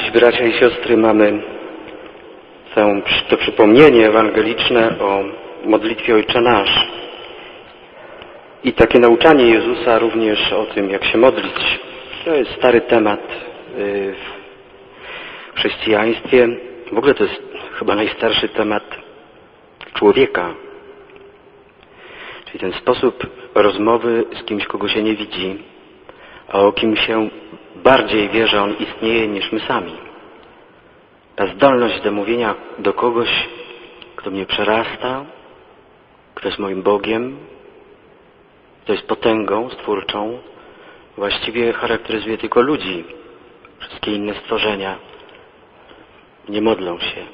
Dziś, bracia i siostry, mamy to przypomnienie ewangeliczne o modlitwie Ojcze Nasz i takie nauczanie Jezusa również o tym, jak się modlić. To jest stary temat y, w chrześcijaństwie. W ogóle to jest chyba najstarszy temat człowieka. Czyli ten sposób rozmowy z kimś, kogo się nie widzi, a o kim się bardziej wie, że on istnieje niż my sami. Ta zdolność do mówienia do kogoś, kto mnie przerasta, kto jest moim Bogiem, kto jest potęgą stwórczą, właściwie charakteryzuje tylko ludzi. Wszystkie inne stworzenia nie modlą się.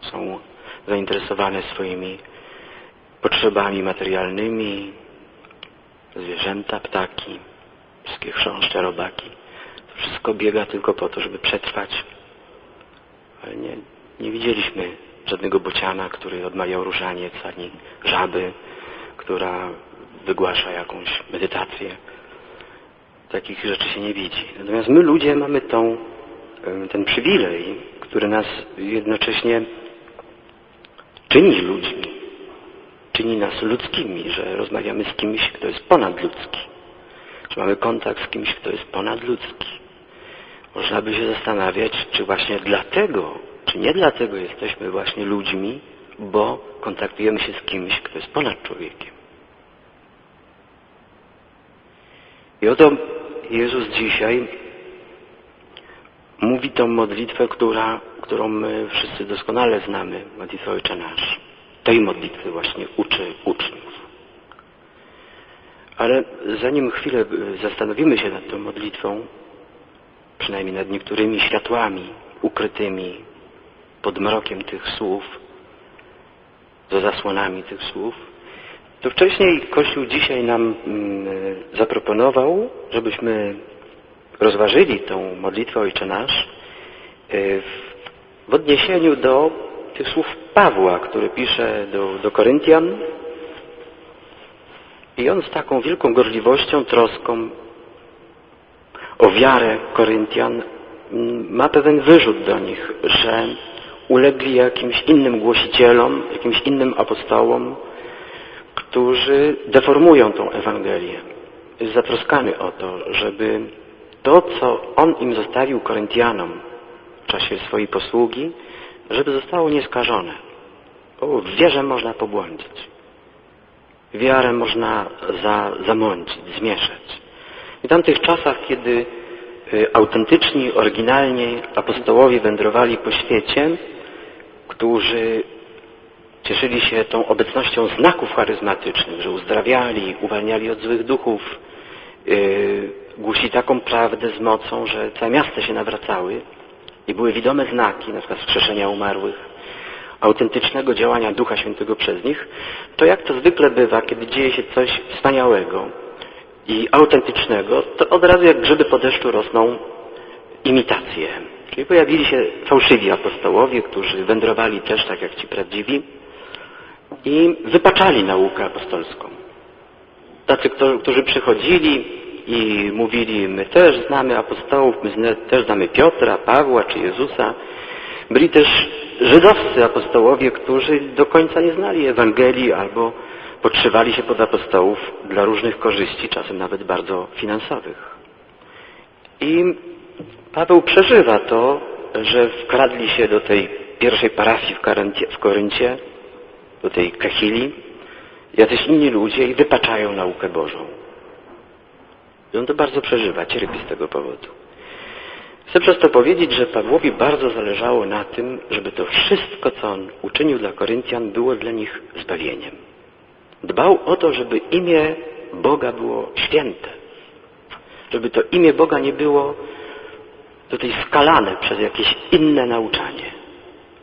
Są zainteresowane swoimi potrzebami materialnymi, zwierzęta, ptaki, wszystkie chrząszcze, robaki. To wszystko biega tylko po to, żeby przetrwać. Ale nie, nie widzieliśmy żadnego bociana, który odmawiał różaniec, ani żaby, która wygłasza jakąś medytację. Takich rzeczy się nie widzi. Natomiast my ludzie mamy tą, ten przywilej, który nas jednocześnie czyni ludźmi, czyni nas ludzkimi, że rozmawiamy z kimś, kto jest ponadludzki, że mamy kontakt z kimś, kto jest ponadludzki. Można by się zastanawiać, czy właśnie dlatego, czy nie dlatego jesteśmy właśnie ludźmi, bo kontaktujemy się z kimś, kto jest ponad człowiekiem. I oto Jezus dzisiaj mówi tą modlitwę, która, którą my wszyscy doskonale znamy, modlitwę Ojcze Nasz. Tej modlitwy właśnie uczy uczniów. Ale zanim chwilę zastanowimy się nad tą modlitwą, przynajmniej nad niektórymi światłami ukrytymi pod mrokiem tych słów, za zasłonami tych słów, to wcześniej Kościół dzisiaj nam mm, zaproponował, żebyśmy rozważyli tą modlitwę Ojcze Nasz w, w odniesieniu do tych słów Pawła, który pisze do, do Koryntian i on z taką wielką gorliwością, troską o wiarę Koryntian ma pewien wyrzut do nich, że ulegli jakimś innym głosicielom, jakimś innym apostołom, którzy deformują tą Ewangelię. Jest zatroskany o to, żeby to, co On im zostawił Koryntianom w czasie swojej posługi, żeby zostało nieskażone. Bo w wierze można pobłądzić. Wiarę można za, zamącić, zmieszać. I w tamtych czasach, kiedy autentyczni, oryginalni apostołowie wędrowali po świecie, którzy cieszyli się tą obecnością znaków charyzmatycznych, że uzdrawiali, uwalniali od złych duchów, yy, głosili taką prawdę z mocą, że całe miasta się nawracały i były widome znaki, na przykład wskrzeszenia umarłych, autentycznego działania Ducha Świętego przez nich, to jak to zwykle bywa, kiedy dzieje się coś wspaniałego i autentycznego, to od razu jak grzyby po deszczu rosną imitacje. Czyli pojawili się fałszywi apostołowie, którzy wędrowali też tak jak ci prawdziwi i wypaczali naukę apostolską. Tacy, którzy przychodzili i mówili, my też znamy apostołów, my też znamy Piotra, Pawła czy Jezusa. Byli też żydowscy apostołowie, którzy do końca nie znali Ewangelii albo podszywali się pod apostołów dla różnych korzyści, czasem nawet bardzo finansowych. I Paweł przeżywa to, że wkradli się do tej pierwszej parafii w, w Koryncie, do tej Kachili, jacyś inni ludzie i wypaczają naukę Bożą. I on to bardzo przeżywa, cierpi z tego powodu. Chcę przez to powiedzieć, że Pawłowi bardzo zależało na tym, żeby to wszystko, co on uczynił dla Koryntian, było dla nich zbawieniem. Dbał o to, żeby imię Boga było święte. Żeby to imię Boga nie było tutaj skalane przez jakieś inne nauczanie.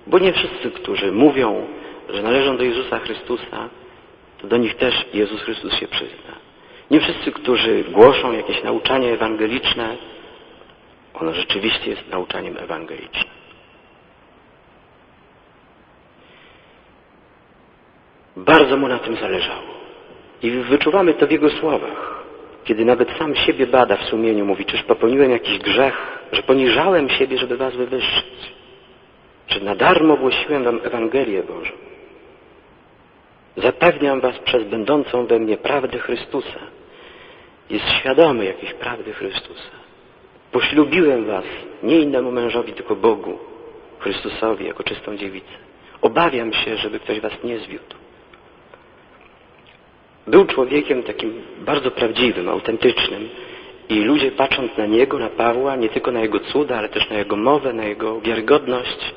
Bo nie wszyscy, którzy mówią, że należą do Jezusa Chrystusa, to do nich też Jezus Chrystus się przyzna. Nie wszyscy, którzy głoszą jakieś nauczanie ewangeliczne, ono rzeczywiście jest nauczaniem ewangelicznym. Bardzo mu na tym zależało. I wyczuwamy to w jego słowach. Kiedy nawet sam siebie bada w sumieniu, mówi, czyż popełniłem jakiś grzech że poniżałem siebie, żeby was wywyższyć. Że na darmo głosiłem wam Ewangelię Bożą. Zapewniam was przez będącą we mnie prawdę Chrystusa. Jest świadomy jakiejś prawdy Chrystusa. Poślubiłem was nie innemu mężowi, tylko Bogu, Chrystusowi, jako czystą dziewicę. Obawiam się, żeby ktoś was nie zwiódł. Był człowiekiem takim bardzo prawdziwym, autentycznym i ludzie patrząc na niego, na Pawła, nie tylko na jego cuda, ale też na jego mowę, na jego wiarygodność,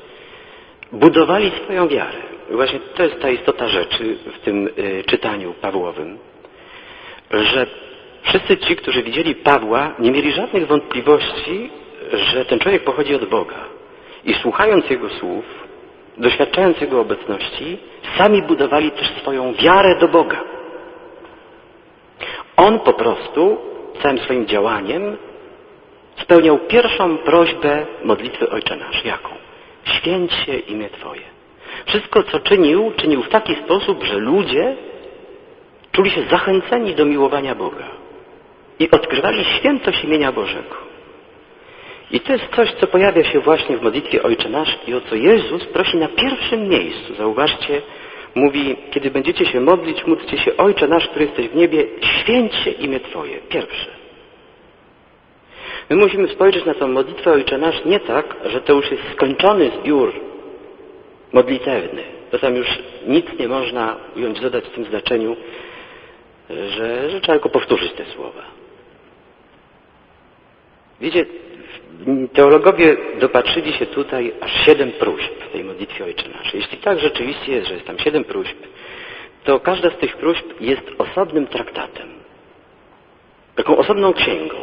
budowali swoją wiarę. I właśnie to jest ta istota rzeczy w tym y, czytaniu Pawłowym, że wszyscy ci, którzy widzieli Pawła, nie mieli żadnych wątpliwości, że ten człowiek pochodzi od Boga. I słuchając jego słów, doświadczając jego obecności, sami budowali też swoją wiarę do Boga. On po prostu całym swoim działaniem spełniał pierwszą prośbę modlitwy Ojcze Nasz. Jaką? Święć się imię Twoje. Wszystko, co czynił, czynił w taki sposób, że ludzie czuli się zachęceni do miłowania Boga i odkrywali świętość imienia Bożego. I to jest coś, co pojawia się właśnie w modlitwie Ojcze Nasz i o co Jezus prosi na pierwszym miejscu. Zauważcie, mówi, kiedy będziecie się modlić, módlcie się Ojcze Nasz, który jesteś w niebie, święć się imię Twoje. Pierwsze. My musimy spojrzeć na tę modlitwę Ojcze Nasz nie tak, że to już jest skończony zbiór modlitewny. To tam już nic nie można ująć, dodać w tym znaczeniu, że, że trzeba tylko powtórzyć te słowa. Wiecie, teologowie dopatrzyli się tutaj aż siedem próśb w tej modlitwie Ojcze Nasz. Jeśli tak rzeczywiście jest, że jest tam siedem próśb, to każda z tych próśb jest osobnym traktatem. Taką osobną księgą.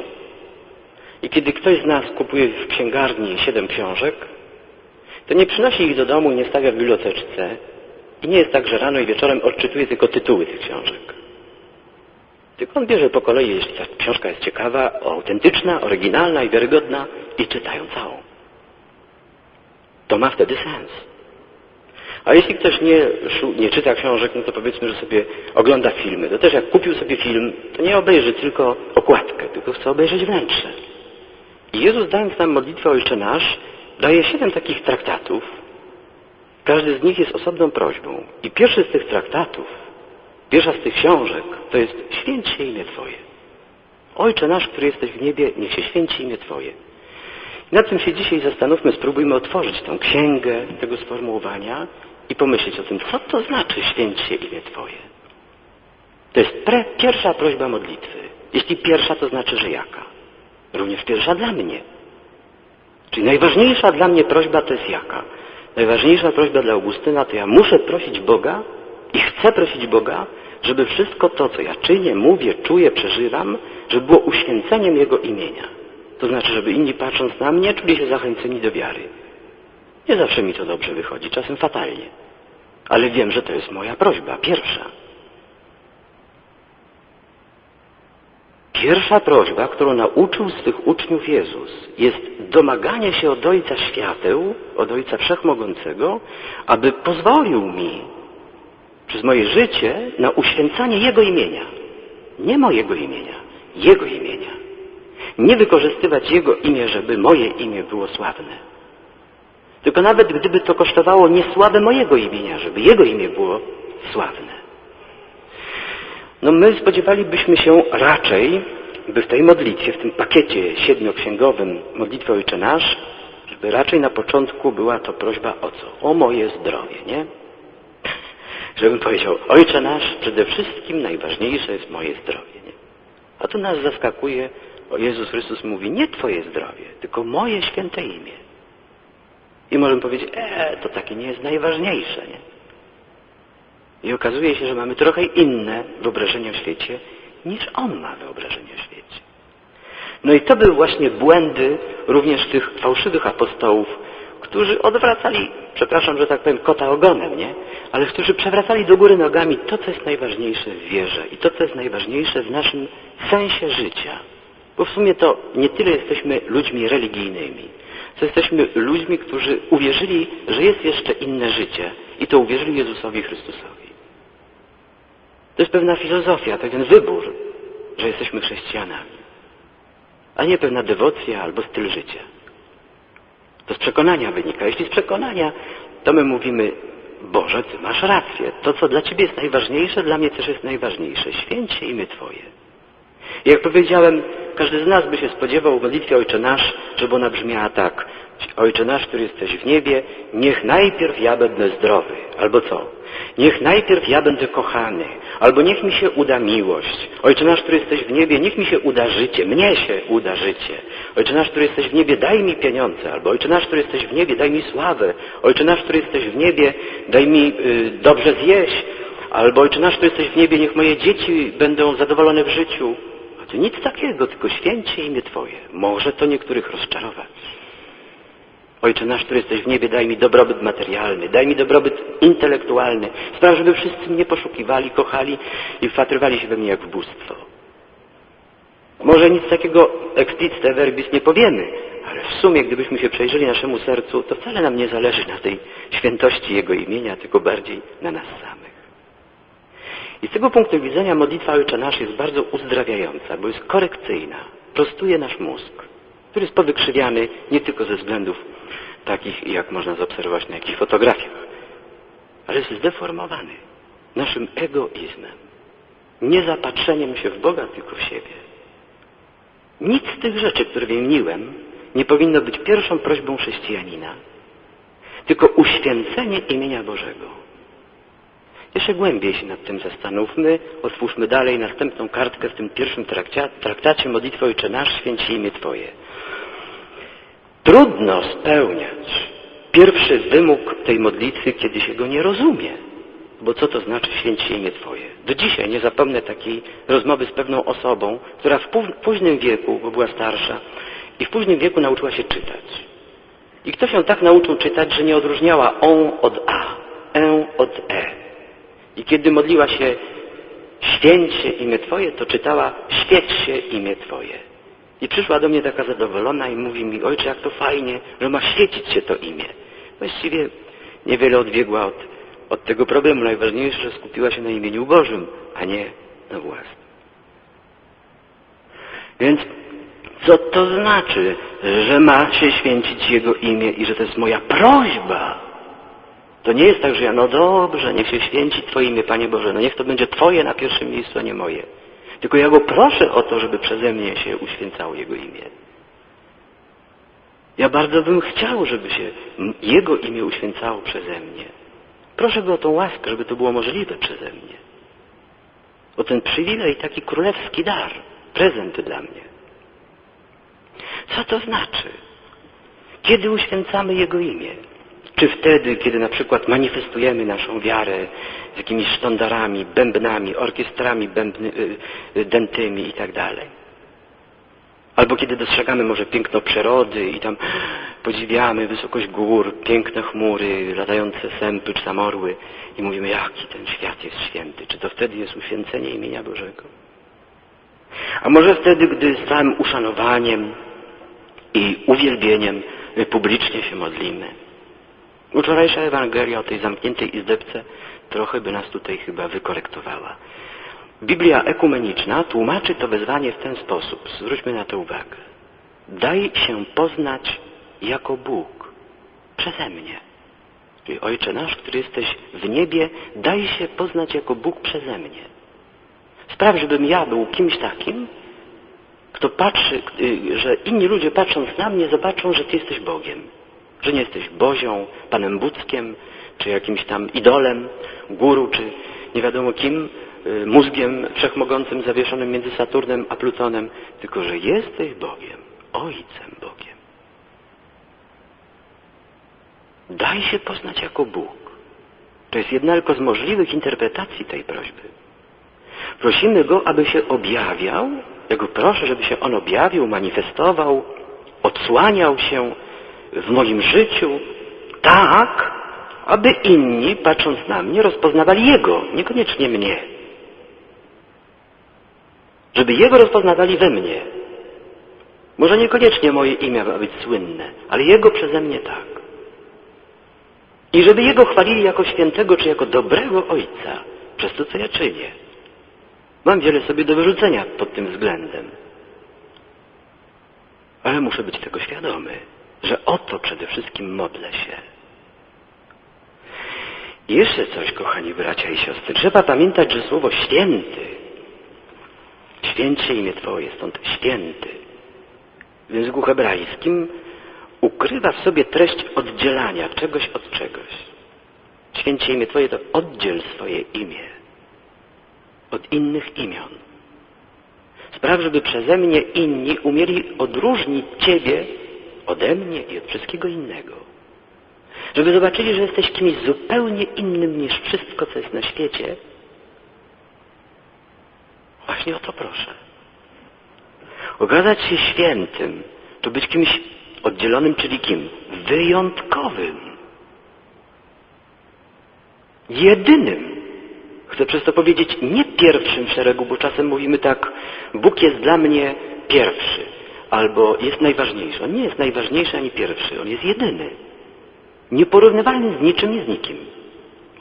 I kiedy ktoś z nas kupuje w księgarni siedem książek, to nie przynosi ich do domu i nie stawia w biblioteczce i nie jest tak, że rano i wieczorem odczytuje tylko tytuły tych książek. Tylko on bierze po kolei, jeśli ta książka jest ciekawa, autentyczna, oryginalna i wiarygodna i czyta ją całą. To ma wtedy sens. A jeśli ktoś nie, nie czyta książek, no to powiedzmy, że sobie ogląda filmy. To też jak kupił sobie film, to nie obejrzy tylko okładkę, tylko chce obejrzeć wnętrze. I Jezus dając nam modlitwę Ojcze Nasz, daje siedem takich traktatów. Każdy z nich jest osobną prośbą. I pierwszy z tych traktatów, pierwsza z tych książek, to jest święć się imię Twoje. Ojcze nasz, który jesteś w niebie, niech się święci imię Twoje. I nad tym się dzisiaj zastanówmy, spróbujmy otworzyć tę księgę tego sformułowania i pomyśleć o tym, co to znaczy święć się imię Twoje. To jest pre, pierwsza prośba modlitwy. Jeśli pierwsza, to znaczy, że jaka? Również pierwsza dla mnie. Czyli najważniejsza dla mnie prośba to jest jaka? Najważniejsza prośba dla Augustyna to ja muszę prosić Boga i chcę prosić Boga, żeby wszystko to, co ja czynię, mówię, czuję, przeżywam, żeby było uświęceniem Jego imienia. To znaczy, żeby inni patrząc na mnie, czuli się zachęceni do wiary. Nie zawsze mi to dobrze wychodzi, czasem fatalnie. Ale wiem, że to jest moja prośba, pierwsza. Pierwsza prośba, którą nauczył swych uczniów Jezus, jest domaganie się od Ojca Świateł, od Ojca Wszechmogącego, aby pozwolił mi przez moje życie na uświęcanie Jego imienia. Nie mojego imienia, Jego imienia. Nie wykorzystywać Jego imię, żeby moje imię było sławne. Tylko nawet gdyby to kosztowało nie sławę mojego imienia, żeby Jego imię było sławne. No my spodziewalibyśmy się raczej, by w tej modlitwie, w tym pakiecie siedmioksięgowym modlitwy Ojcze Nasz, żeby raczej na początku była to prośba o co? O moje zdrowie, nie? Żebym powiedział, Ojcze Nasz, przede wszystkim najważniejsze jest moje zdrowie, nie? A tu nas zaskakuje, o Jezus Chrystus mówi, nie Twoje zdrowie, tylko moje święte imię. I możemy powiedzieć, e, to takie nie jest najważniejsze, nie? I okazuje się, że mamy trochę inne wyobrażenie o świecie, niż on ma wyobrażenie o świecie. No i to były właśnie błędy również tych fałszywych apostołów, którzy odwracali, przepraszam, że tak powiem, kota ogonem, nie? Ale którzy przewracali do góry nogami to, co jest najważniejsze w wierze i to, co jest najważniejsze w naszym sensie życia. Bo w sumie to nie tyle jesteśmy ludźmi religijnymi, co jesteśmy ludźmi, którzy uwierzyli, że jest jeszcze inne życie i to uwierzyli Jezusowi Chrystusowi. To jest pewna filozofia, pewien wybór, że jesteśmy chrześcijanami, a nie pewna dewocja albo styl życia. Przekonania wynika. Jeśli z przekonania, to my mówimy, Boże, Ty masz rację. To, co dla Ciebie jest najważniejsze, dla mnie też jest najważniejsze. Święć się imię Twoje. Jak powiedziałem, każdy z nas by się spodziewał w modlitwie Ojcze Nasz, żeby ona brzmiała tak. Ojcze Nasz, który jesteś w niebie, niech najpierw ja będę zdrowy. Albo co? Niech najpierw ja będę kochany. Albo niech mi się uda miłość. Ojcze Nasz, który jesteś w niebie, niech mi się uda życie. Mnie się uda życie. Ojcze Nasz, który jesteś w niebie, daj mi pieniądze. Albo Ojcze Nasz, który jesteś w niebie, daj mi sławę. Ojcze Nasz, który jesteś w niebie, daj mi y, dobrze zjeść. Albo Ojcze Nasz, który jesteś w niebie, niech moje dzieci będą zadowolone w życiu. Nic takiego, tylko święcie imię Twoje. Może to niektórych rozczarować. Ojcze nasz, który jesteś w niebie, daj mi dobrobyt materialny, daj mi dobrobyt intelektualny. Spraw, żeby wszyscy mnie poszukiwali, kochali i wpatrywali się we mnie jak w bóstwo. Może nic takiego explicite verbis nie powiemy, ale w sumie, gdybyśmy się przejrzeli naszemu sercu, to wcale nam nie zależy na tej świętości Jego imienia, tylko bardziej na nas samych. I z tego punktu widzenia modlitwa Ojcze Nasz jest bardzo uzdrawiająca, bo jest korekcyjna, prostuje nasz mózg, który jest powykrzywiany nie tylko ze względów takich, jak można zaobserwować na jakichś fotografiach, ale jest zdeformowany naszym egoizmem, niezapatrzeniem się w Boga, tylko w siebie. Nic z tych rzeczy, które wymieniłem, nie powinno być pierwszą prośbą chrześcijanina, tylko uświęcenie imienia Bożego. Jeszcze głębiej się nad tym zastanówmy, otwórzmy dalej następną kartkę w tym pierwszym traktacie, traktacie Modlitwy Ojcze Nasz, święci imię Twoje. Trudno spełniać pierwszy wymóg tej modlitwy, kiedy się go nie rozumie. Bo co to znaczy święci imię Twoje? Do dzisiaj nie zapomnę takiej rozmowy z pewną osobą, która w późnym wieku, bo była starsza, i w późnym wieku nauczyła się czytać. I ktoś ją tak nauczył czytać, że nie odróżniała on od a, e od e. I kiedy modliła się święć się imię Twoje, to czytała świeć się imię Twoje. I przyszła do mnie taka zadowolona i mówi mi, ojcze, jak to fajnie, że ma świecić się to imię. Właściwie niewiele odbiegła od, od tego problemu. Najważniejsze, że skupiła się na imieniu Bożym, a nie na własnym. Więc co to znaczy, że ma się święcić Jego imię i że to jest moja prośba? To nie jest tak, że ja, no dobrze, niech się święci Twoje imię, Panie Boże, no niech to będzie Twoje na pierwszym miejscu, a nie moje. Tylko ja Go proszę o to, żeby przeze mnie się uświęcało Jego imię. Ja bardzo bym chciał, żeby się Jego imię uświęcało przeze mnie. Proszę Go o tą łaskę, żeby to było możliwe przeze mnie. O ten przywilej, taki królewski dar, prezent dla mnie. Co to znaczy? Kiedy uświęcamy Jego imię? Czy wtedy, kiedy na przykład manifestujemy naszą wiarę jakimiś sztandarami, bębnami, orkiestrami bębny, y, y, dętymi i tak? Albo kiedy dostrzegamy może piękno przyrody i tam podziwiamy wysokość gór, piękne chmury, latające sępy czy samorły i mówimy, jaki ten świat jest święty. Czy to wtedy jest uświęcenie imienia Bożego? A może wtedy, gdy z całym uszanowaniem i uwielbieniem publicznie się modlimy. Wczorajsza Ewangelia o tej zamkniętej izdebce trochę by nas tutaj chyba wykorektowała. Biblia ekumeniczna tłumaczy to wezwanie w ten sposób. Zwróćmy na to uwagę. Daj się poznać jako Bóg przeze mnie. Czyli Ojcze nasz, który jesteś w niebie, daj się poznać jako Bóg przeze mnie. Spraw, żebym ja był kimś takim, kto patrzy, y, że inni ludzie patrząc na mnie zobaczą, że Ty jesteś Bogiem. Że nie jesteś Bozią, Panem Budzkiem, czy jakimś tam idolem, guru, czy nie wiadomo kim, y, mózgiem wszechmogącym zawieszonym między Saturnem a Plutonem, tylko że jesteś Bogiem, Ojcem Bogiem. Daj się poznać jako Bóg. To jest jedna tylko z możliwych interpretacji tej prośby. Prosimy Go, aby się objawiał, ja Go proszę, żeby się On objawił, manifestował, odsłaniał się w moim życiu tak, aby inni, patrząc na mnie, rozpoznawali Jego, niekoniecznie mnie. Żeby Jego rozpoznawali we mnie. Może niekoniecznie moje imię ma być słynne, ale Jego przeze mnie tak. I żeby Jego chwalili jako świętego, czy jako dobrego Ojca, przez to, co ja czynię. Mam wiele sobie do wyrzucenia pod tym względem. Ale muszę być tego świadomy, że o to przede wszystkim modlę się. I jeszcze coś, kochani bracia i siostry. Trzeba pamiętać, że słowo święty, święcie imię Twoje, stąd święty, w języku hebrajskim ukrywa w sobie treść oddzielania czegoś od czegoś. Święcie imię Twoje to oddziel swoje imię od innych imion. Spraw, żeby przeze mnie inni umieli odróżnić Ciebie ode mnie i od wszystkiego innego. Żeby zobaczyli, że jesteś kimś zupełnie innym niż wszystko, co jest na świecie. Właśnie o to proszę. Okazać się świętym, to być kimś oddzielonym, czyli kim? Wyjątkowym. Jedynym. Chcę przez to powiedzieć nie pierwszym w szeregu, bo czasem mówimy tak, Bóg jest dla mnie pierwszy, albo jest najważniejszy. On nie jest najważniejszy ani pierwszy, on jest jedyny. Nieporównywalny z niczym i z nikim.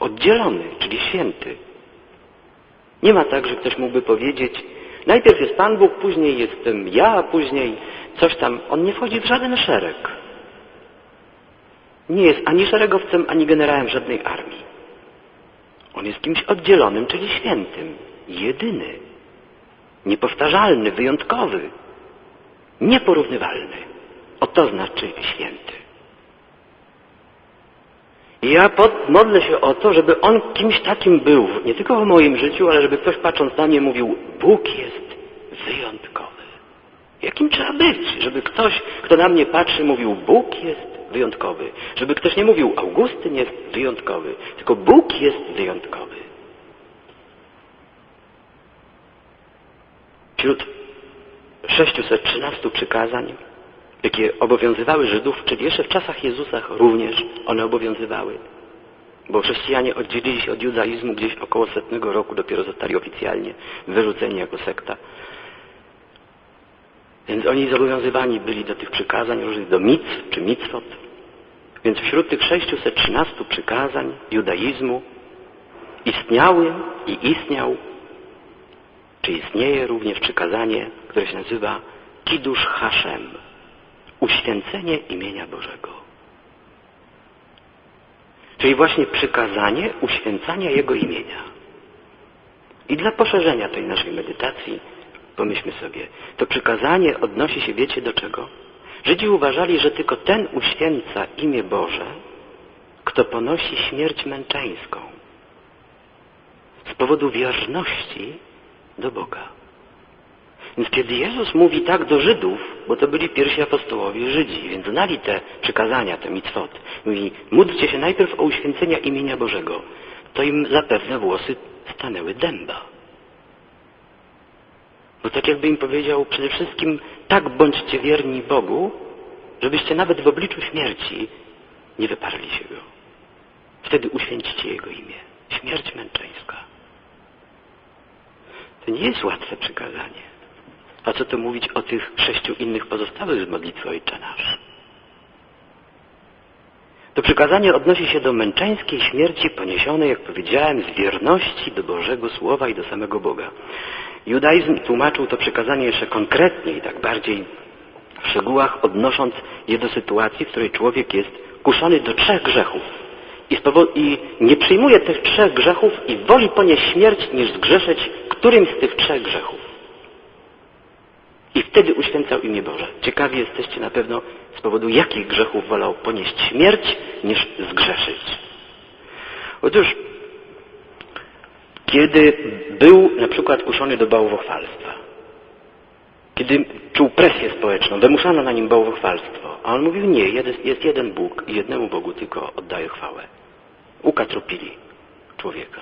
Oddzielony, czyli święty. Nie ma tak, że ktoś mógłby powiedzieć, najpierw jest Pan Bóg, później jestem ja, a później coś tam. On nie wchodzi w żaden szereg. Nie jest ani szeregowcem, ani generałem żadnej armii. On jest kimś oddzielonym, czyli świętym, jedyny, niepowtarzalny, wyjątkowy, nieporównywalny. O to znaczy święty. Ja pod, modlę się o to, żeby on kimś takim był, nie tylko w moim życiu, ale żeby ktoś patrząc na mnie mówił, Bóg jest wyjątkowy. Jakim trzeba być, żeby ktoś, kto na mnie patrzy, mówił, Bóg jest wyjątkowy. Żeby ktoś nie mówił, Augustyn jest wyjątkowy, tylko Bóg jest wyjątkowy. Wśród 613 przykazań, jakie obowiązywały Żydów, czyli jeszcze w czasach Jezusa również one obowiązywały, bo chrześcijanie oddzielili się od judaizmu gdzieś około setnego roku, dopiero zostali oficjalnie wyrzuceni jako sekta. Więc oni zobowiązywani byli do tych przykazań różnych, do mitw czy mitwot. Więc wśród tych 613 przykazań judaizmu istniały i istniał, czy istnieje również przykazanie, które się nazywa Kidusz Hashem, uświęcenie imienia Bożego. Czyli właśnie przykazanie uświęcania Jego imienia. I dla poszerzenia tej naszej medytacji pomyślmy sobie, to przykazanie odnosi się, wiecie do czego? Żydzi uważali, że tylko ten uświęca imię Boże, kto ponosi śmierć męczeńską z powodu wierności do Boga. Więc kiedy Jezus mówi tak do Żydów, bo to byli pierwsi apostołowie Żydzi, więc znali te przykazania, te mitwot, mówi, módlcie się najpierw o uświęcenia imienia Bożego, to im zapewne włosy stanęły dęba. Bo tak jakby im powiedział, przede wszystkim tak bądźcie wierni Bogu, żebyście nawet w obliczu śmierci nie wyparli się Go. Wtedy uświęcicie Jego imię. Śmierć męczeńska. To nie jest łatwe przykazanie. A co to mówić o tych sześciu innych pozostałych z modlitwy Ojcze Nasz? To przykazanie odnosi się do męczeńskiej śmierci poniesionej, jak powiedziałem, z wierności do Bożego Słowa i do samego Boga. Judaizm tłumaczył to przykazanie jeszcze konkretniej, tak bardziej w szczegółach, odnosząc je do sytuacji, w której człowiek jest kuszony do trzech grzechów. I, I, nie przyjmuje tych trzech grzechów i woli ponieść śmierć, niż zgrzeszyć którymś z tych trzech grzechów. I wtedy uświęcał imię Boże. Ciekawi jesteście na pewno z powodu jakich grzechów wolał ponieść śmierć, niż zgrzeszyć. Otóż kiedy był na przykład kuszony do bałwochwalstwa, kiedy czuł presję społeczną, wymuszano na nim bałwochwalstwo, a on mówił, nie, jest jeden Bóg i jednemu Bogu tylko oddaję chwałę. Ukatropili człowieka.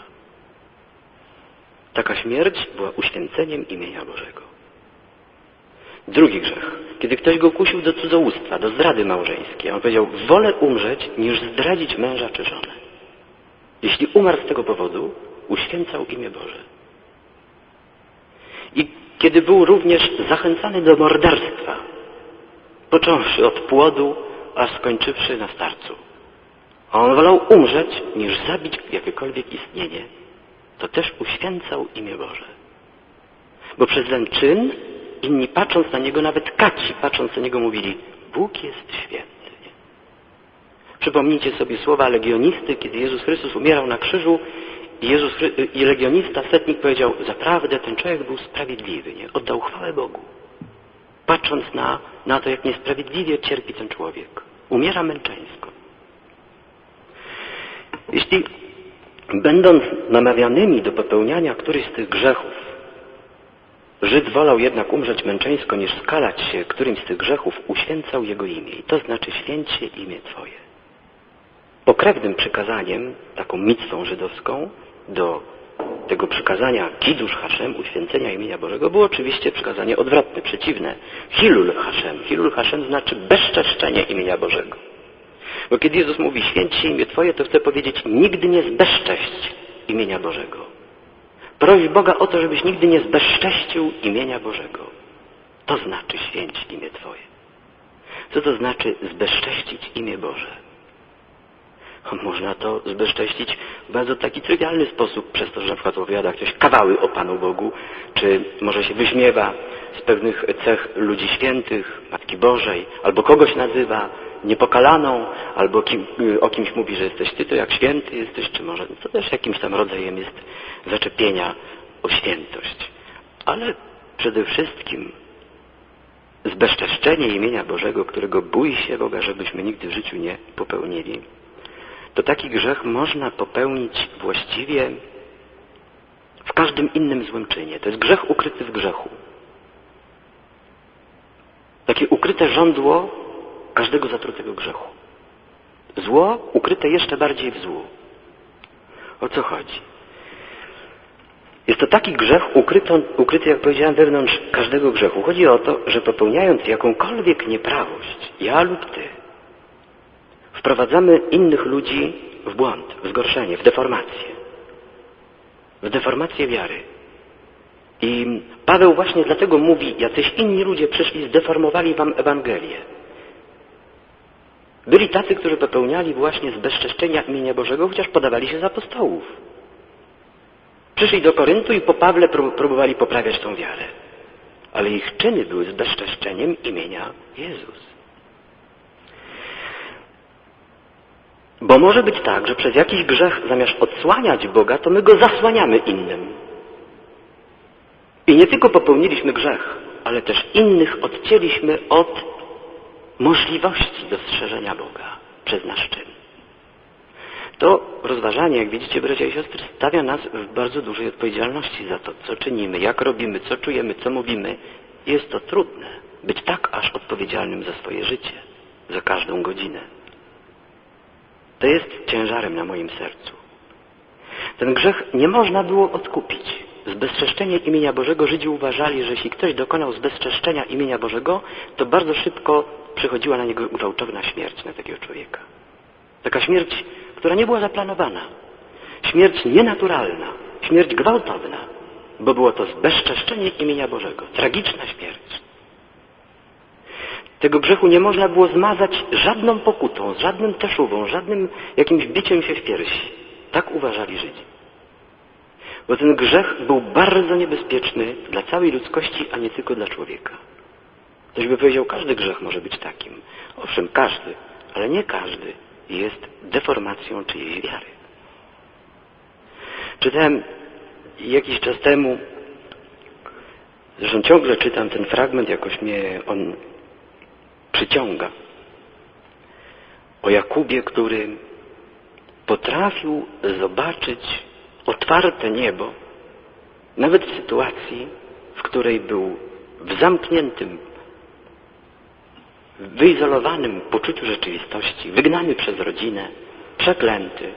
Taka śmierć była uświęceniem imienia Bożego. Drugi grzech. Kiedy ktoś go kusił do cudzołóstwa, do zdrady małżeńskiej, on powiedział, wolę umrzeć, niż zdradzić męża czy żonę. Jeśli umarł z tego powodu, uświęcał imię Boże. I kiedy był również zachęcany do morderstwa, począwszy od płodu, aż skończywszy na starcu. A on wolał umrzeć, niż zabić jakiekolwiek istnienie, to też uświęcał imię Boże. Bo przez ten czyn inni patrząc na niego, nawet kaci patrząc na niego mówili, Bóg jest święty. Przypomnijcie sobie słowa legionisty, kiedy Jezus Chrystus umierał na krzyżu i, Jezus, i legionista, setnik powiedział, zaprawdę ten człowiek był sprawiedliwy, nie? oddał chwałę Bogu. Patrząc na, na to, jak niesprawiedliwie cierpi ten człowiek. Umiera męczeńsko. Jeśli będąc namawianymi do popełniania którychś z tych grzechów, Żyd wolał jednak umrzeć męczeńsko, niż skalać się którymś z tych grzechów, uświęcał jego imię. I to znaczy święcie imię Twoje. Pokrewnym przykazaniem, taką mitwą żydowską, do tego przykazania Kiddusz Hashem, uświęcenia imienia Bożego, było oczywiście przykazanie odwrotne, przeciwne. Hilul Hashem. Hilul Hashem znaczy bezczeszczenie imienia Bożego. Bo kiedy Jezus mówi święć imię Twoje, to chce powiedzieć nigdy nie zbezcześć imienia Bożego. Proś Boga o to, żebyś nigdy nie zbezcześcił imienia Bożego. To znaczy święć imię Twoje. Co to znaczy zbezcześcić imię Boże? Można to zbezcześcić w bardzo taki trywialny sposób, przez to, że na przykład opowiada ktoś kawały o Panu Bogu, czy może się wyśmiewa z pewnych cech ludzi świętych, Matki Bożej, albo kogoś nazywa niepokalaną, albo kim, o kimś mówi, że jesteś Ty, to jak święty jesteś, czy może to też jakimś tam rodzajem jest zaczepienia o świętość. Ale przede wszystkim zbezczeszczenie imienia Bożego, którego bój się Boga, żebyśmy nigdy w życiu nie popełnili to taki grzech można popełnić właściwie w każdym innym złym czynie. To jest grzech ukryty w grzechu. Takie ukryte żądło każdego zatrutego grzechu. Zło ukryte jeszcze bardziej w złu. O co chodzi? Jest to taki grzech ukryty, ukryty, jak powiedziałem, wewnątrz każdego grzechu. Chodzi o to, że popełniając jakąkolwiek nieprawość, ja lub ty, wprowadzamy innych ludzi w błąd, w zgorszenie, w deformację. W deformację wiary. I Paweł właśnie dlatego mówi, jacyś inni ludzie przyszli, zdeformowali wam Ewangelię. Byli tacy, którzy popełniali właśnie z bezczeszczenia imienia Bożego, chociaż podawali się za apostołów. Przyszli do Koryntu i po Pawle próbowali poprawiać tą wiarę. Ale ich czyny były z bezczeszczeniem imienia Jezus. Bo może być tak, że przez jakiś grzech zamiast odsłaniać Boga, to my go zasłaniamy innym. I nie tylko popełniliśmy grzech, ale też innych odcięliśmy od możliwości dostrzeżenia Boga przez nasz czyn. To rozważanie, jak widzicie, bracia i siostry, stawia nas w bardzo dużej odpowiedzialności za to, co czynimy, jak robimy, co czujemy, co mówimy. Jest to trudne, być tak aż odpowiedzialnym za swoje życie, za każdą godzinę. To jest ciężarem na moim sercu. Ten grzech nie można było odkupić. Z bezczeszczenia imienia Bożego Żydzi uważali, że jeśli ktoś dokonał zbezczeszczenia imienia Bożego, to bardzo szybko przychodziła na niego gwałtowna śmierć na takiego człowieka. Taka śmierć, która nie była zaplanowana. Śmierć nienaturalna. Śmierć gwałtowna. Bo było to zbezczeszczenie imienia Bożego. Tragiczna śmierć. Tego grzechu nie można było zmazać żadną pokutą, żadnym teszówą, żadnym jakimś biciem się w piersi. Tak uważali Żydzi. Bo ten grzech był bardzo niebezpieczny dla całej ludzkości, a nie tylko dla człowieka. Ktoś by powiedział, każdy grzech może być takim. Owszem, każdy, ale nie każdy jest deformacją czyjejś wiary. Czytałem jakiś czas temu, zresztą ciągle czytam ten fragment, jakoś mnie on przyciąga. O Jakubie, który potrafił zobaczyć otwarte niebo, nawet w sytuacji, w której był w zamkniętym, wyizolowanym poczuciu rzeczywistości, wygnany przez rodzinę, przeklęty,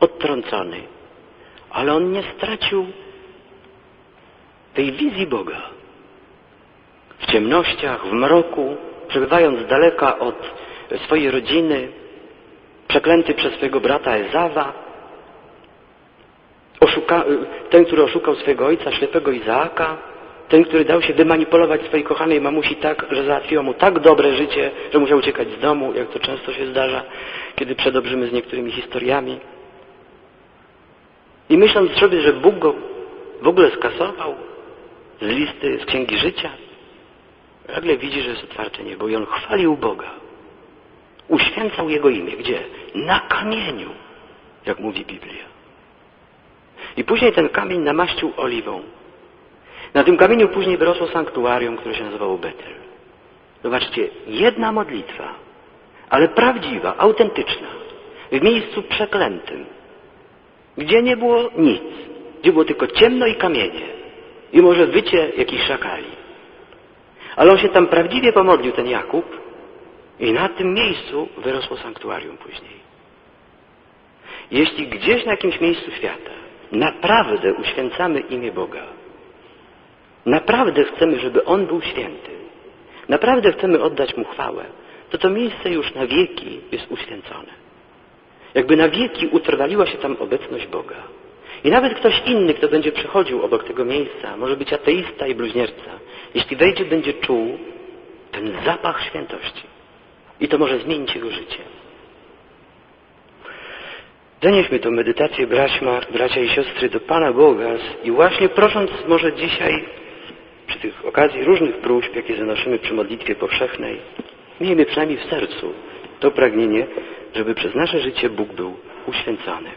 odtrącony, ale on nie stracił tej wizji Boga. W ciemnościach, w mroku, przebywając daleka od swojej rodziny, przeklęty przez swojego brata Ezawa, oszuka, ten, który oszukał swojego ojca, ślepego Izaaka, ten, który dał się wymanipulować swojej kochanej mamusi tak, że załatwiła mu tak dobre życie, że musiał uciekać z domu, jak to często się zdarza, kiedy przedobrzymy z niektórymi historiami. I myśląc sobie, że Bóg go w ogóle skasował z listy, z księgi życia, Nagle widzi, że jest otwarte niebo i on chwalił Boga. Uświęcał Jego imię. Gdzie? Na kamieniu, jak mówi Biblia. I później ten kamień namaścił oliwą. Na tym kamieniu później wyrosło sanktuarium, które się nazywało Betel. Zobaczcie, jedna modlitwa, ale prawdziwa, autentyczna, w miejscu przeklętym, gdzie nie było nic, gdzie było tylko ciemno i kamienie i może wycie jakichś szakali. Ale on się tam prawdziwie pomodlił, ten Jakub, i na tym miejscu wyrosło sanktuarium później. Jeśli gdzieś na jakimś miejscu świata naprawdę uświęcamy imię Boga, naprawdę chcemy, żeby On był święty, naprawdę chcemy oddać Mu chwałę, to to miejsce już na wieki jest uświęcone. Jakby na wieki utrwaliła się tam obecność Boga. I nawet ktoś inny, kto będzie przechodził obok tego miejsca, może być ateista i bluźnierca, jeśli wejdzie, będzie czuł ten zapach świętości. I to może zmienić jego życie. Zanieśmy tę medytację braćma, bracia i siostry do Pana Boga i właśnie prosząc może dzisiaj przy tych okazji różnych próśb, jakie zanoszymy przy modlitwie powszechnej, miejmy przynajmniej w sercu to pragnienie, żeby przez nasze życie Bóg był uświęcony.